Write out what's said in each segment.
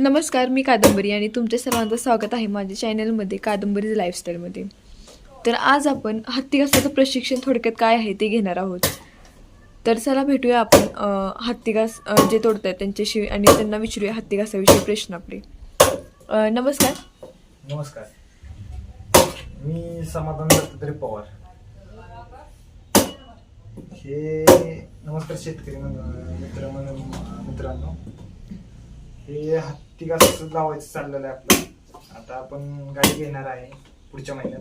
नमस्कार मी कादंबरी आणि तुमच्या सर्वांचं स्वागत आहे माझ्या चॅनलमध्ये कादंबरी लाईफस्टाईलमध्ये. तर आज आपण हत्ती घासाचं प्रशिक्षण थोडक्यात काय आहे ते घेणार आहोत. तर चला भेटूया आपण हत्ती घास जे तोडत आहेत त्यांच्याशी आणि त्यांना विचारूया हत्ती घासाविषयी प्रश्न आपले. नमस्कार. नमस्कार. मी समाधान दत्तात्रय पवार. हे नमस्कार शेतकरी मित्र मित्रांनो. हे हत्ती घास लावायचं चाललेलं आहे आपलं. आता आपण गाडी घेणार आहे पुढच्या महिन्यात.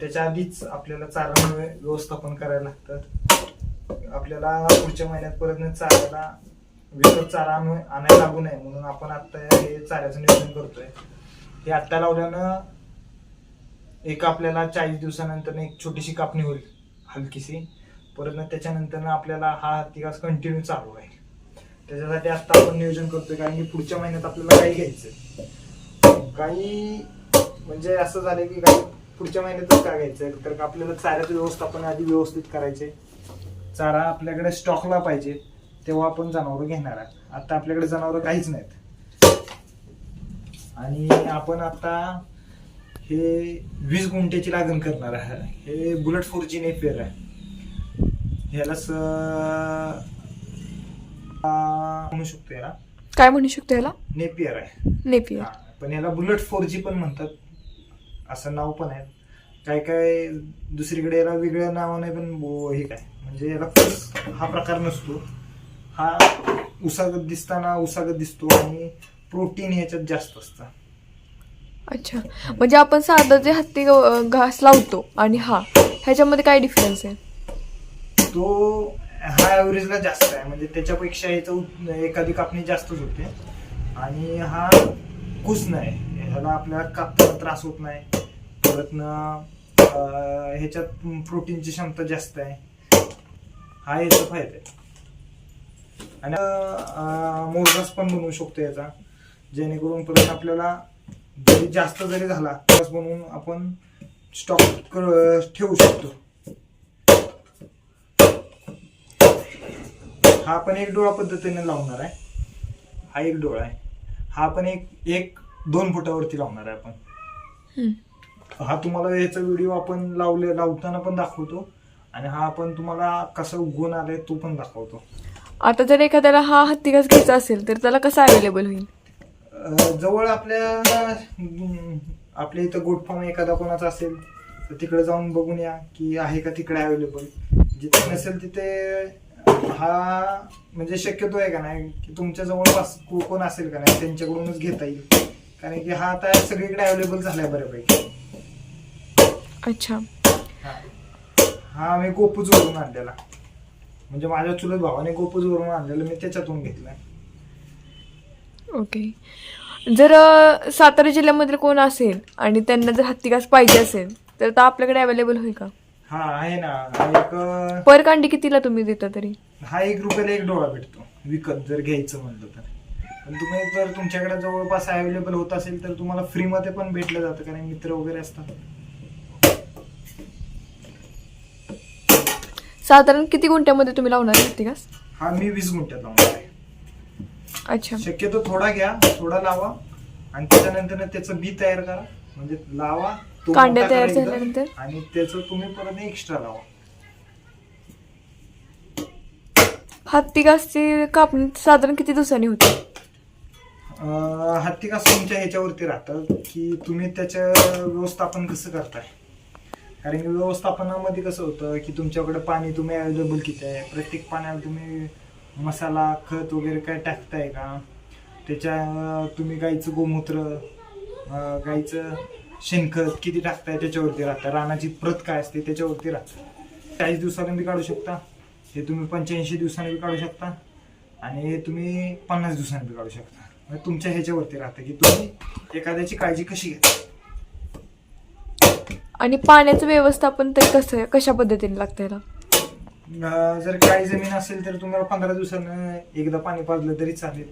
त्याच्या आधीच आपल्याला चारा व्यवस्थापन करायला लागतं. आपल्याला पुढच्या महिन्यात परत चाऱ्याला विकत चारा आणू आणायला लागू नये. म्हणून आपण आता हे चाऱ्याचं नियोजन करतोय. हे आत्ता लावल्यानं एक आपल्याला चाळीस दिवसानंतर एक छोटीशी कापणी होईल हलकीशी. परत त्याच्यानंतर आपल्याला हा हत्तीघास कंटिन्यू चालू राहील. त्याच्यासाठी आता आपण नियोजन करतोय कारण की पुढच्या महिन्यात आपल्याला काही घ्यायचं काही म्हणजे असं झालं की गाई पुढच्या महिन्यातच काय घ्यायचं तर का आपल्याला चाऱ्याचं व्यवस्थापन आधी व्यवस्थित करायचे चारा आपल्याकडे स्टॉकला पाहिजे तेव्हा आपण जनावरं घेणार आहे. आता आपल्याकडे जनावरं काहीच नाहीत. आणि आपण आता हे वीस गुंठ्याची लागण करणार आहे. हे बुलेट फोर जी नेपियर आहे. ह्याला स म्हणू शकतो याला. काय म्हणू शकतो याला? नेपियर आहे. नेपियर हा, पण याला बुलेट फोर जी पण म्हणतात. असं नाव पण आहे. काय काय दुसरीकडे याला वेगळ्या नावाने पण बो- हे काय म्हणजे याला फुस हा प्रकार नसतो. हा उसागत दिसताना उसागत दिसतो आणि प्रोटीन ह्याच्यात जास्त असतं. अच्छा. म्हणजे आपण साधं जे हत्ती घास लावतो आणि हा ह्याच्यामध्ये काय डिफरन्स आहे? तो हा ॲव्हरेजला जास्त आहे. म्हणजे त्याच्यापेक्षा ह्याचं एखादी कापणी जास्तच होते. आणि हा कुस नाही. ह्याला आपल्याला कापताना त्रास होत नाही. परत ह्याच्यात प्रोटीनची क्षमता जास्त आहे. हा याचा फायदा आहे. आणि मोरगास पण बनवू शकतो याचा. जेणेकरून परत आपल्याला जरी जास्त जरी झाला मोरगास बनवून आपण स्टॉक ठेवू शकतो. हा पण एक डोळा पद्धतीने लावणार आहे. हा एक डोळा आहे. हा पण एक एक दोन फुटावरती लावणार आहे आपण. हम्म. हा तुम्हाला याचा व्हिडिओ आपण लावले लावताना पण दाखवतो. आणि हा आपण तुम्हाला कसं उगवून आलाय तो पण दाखवतो. आता जर एखाद्याला हा हत्ती घास घ्यायचा असेल तर त्याला कसं अवेलेबल होईल? अं, जवळ आपल्या अं, आपल्या इथं गोट फार्म एखादा कोणाचा असेल तर तिकडे जाऊन बघून या की आहे का तिकडे अवेलेबल जिथे नसेल तिथे हा म्हणजे शक्यतो आहे का नाही की तुमच्या जवळपास को- कोण असेल का नाही त्यांच्याकडूनच घेता येईल. कारण की हा आता सगळीकडे अवेलेबल झालाय बऱ्यापैकी. अच्छा. हा. हा आम्ही गोपूजवरून आणलेला. म्हणजे माझ्या चुलत भावाने गोपूजवरून आणलेलं मी त्याच्यातून घेतलाय. ओके जर अ, सातारा जिल्ह्यामधील कोण असेल आणि त्यांना जर हत्ती घास पाहिजे असेल तर तो आपल्याकडे अवेलेबल होईल का? हा आहे ना. हा एक अं, पर कांडी कितीला तुम्ही देता तरी? हा एक रुपयाला एक डोळा भेटतो. विकत जर घ्यायचं म्हणलं तर. पण तुम्ही जर तुमच्याकडे जवळपास अवेलेबल होत असेल तर तुम्हाला फ्रीमध्ये पण भेटलं जातं कारण मित्र वगैरे असतात. साधारण किती गुंठ्यामध्ये तुम्ही लावणार आहे घास हा मी वीस गुंठ्यात लावणार आहे. अच्छा. शक्यतो थोडा घ्या थोडा लावा आणि त्याच्यानंतर त्याचं बी तयार करा. म्हणजे लावा तो कांड्या तयार झाल्यानंतर? आणि त्याचं तुम्ही परत एक्स्ट्रा लावा. हत्ती घासची कापणी साधारण किती दिवसांनी होते? अं, हत्ती कास तुमच्या ह्याच्यावरती राहतं की तुम्ही त्याचं व्यवस्थापन कसं करताय? कारण की व्यवस्थापनामध्ये कसं होतं की तुमच्याकडे पाणी तुम्ही अवेलेबल किती आहे? प्रत्येक पाण्याला तुम्ही मसाला खत वगैरे काय टाकताय का? त्याच्या अं, तुम्ही गाईचं गोमूत्र अं, गाईचं शेणखत किती टाकताय त्याच्यावरती राहतं? रानाची प्रत काय असते त्याच्यावरती राहतं. चाळीस दिवसांनी बी काढू शकता? हे तुम्ही पंच्याऐंशी दिवसांनी बी काढू शकता आणि हे तुम्ही पन्नास दिवसांनी बी काढू शकता. म्हणजे तुमच्या ह्याच्यावरती राहतं की तुम्ही एखाद्याची काळजी कशी घेता आणि पाण्याचं व्यवस्थापन तर कसं कशा पद्धतीने लागतं याला अं, जर काळी जमीन असेल तर तुम्हाला पंधरा दिवसानं एकदा पाणी पाजलं तरी चालेल.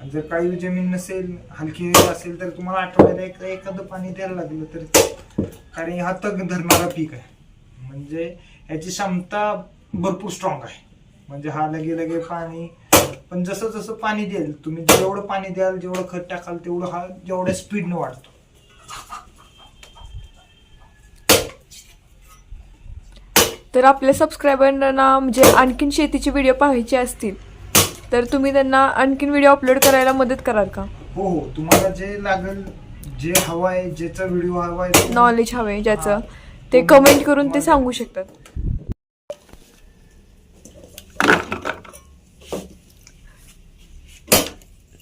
आणि जर काळी जमीन नसेल हलकी असेल तर तुम्हाला आठवड्याला एक एखादं पाणी द्यायला लागलं तर कारण हा तग धरणारा पीक आहे. म्हणजे याची क्षमता भरपूर स्ट्रॉंग आहे. म्हणजे हा लगे लगे पाणी पण जसं जसं पाणी द्याल तुम्ही जेवढं पाणी द्याल जेवढं खत टाकाल तेवढं हा जेवढ्या स्पीडनं वाढतो. तर आपल्या सबस्क्रायबरांना म्हणजे आणखीन शेतीचे व्हिडिओ पाहायचे असतील तर तुम्ही त्यांना आणखीन व्हिडिओ अपलोड करायला मदत कराल का? हो हो. तुम्हाला जे लागेल जे हवं आहे ज्याचा व्हिडिओ हवा आहे नॉलेज हवे ज्याचं हा. ते कमेंट करून ते सांगू शकतात.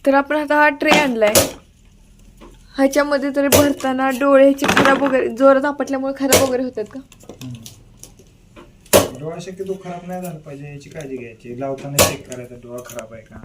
तर आपण आता हा ट्रे आणला आहे ह्याच्यामध्ये तरी भरताना डोळ्याचे खराब वगैरे जोरात आपटल्यामुळे खराब वगैरे होतात का? डोळा शक्यतो खराब नाही झाला पाहिजे याची काळजी घ्यायची. लावताना चेक करायचा डोळा खराब आहे का?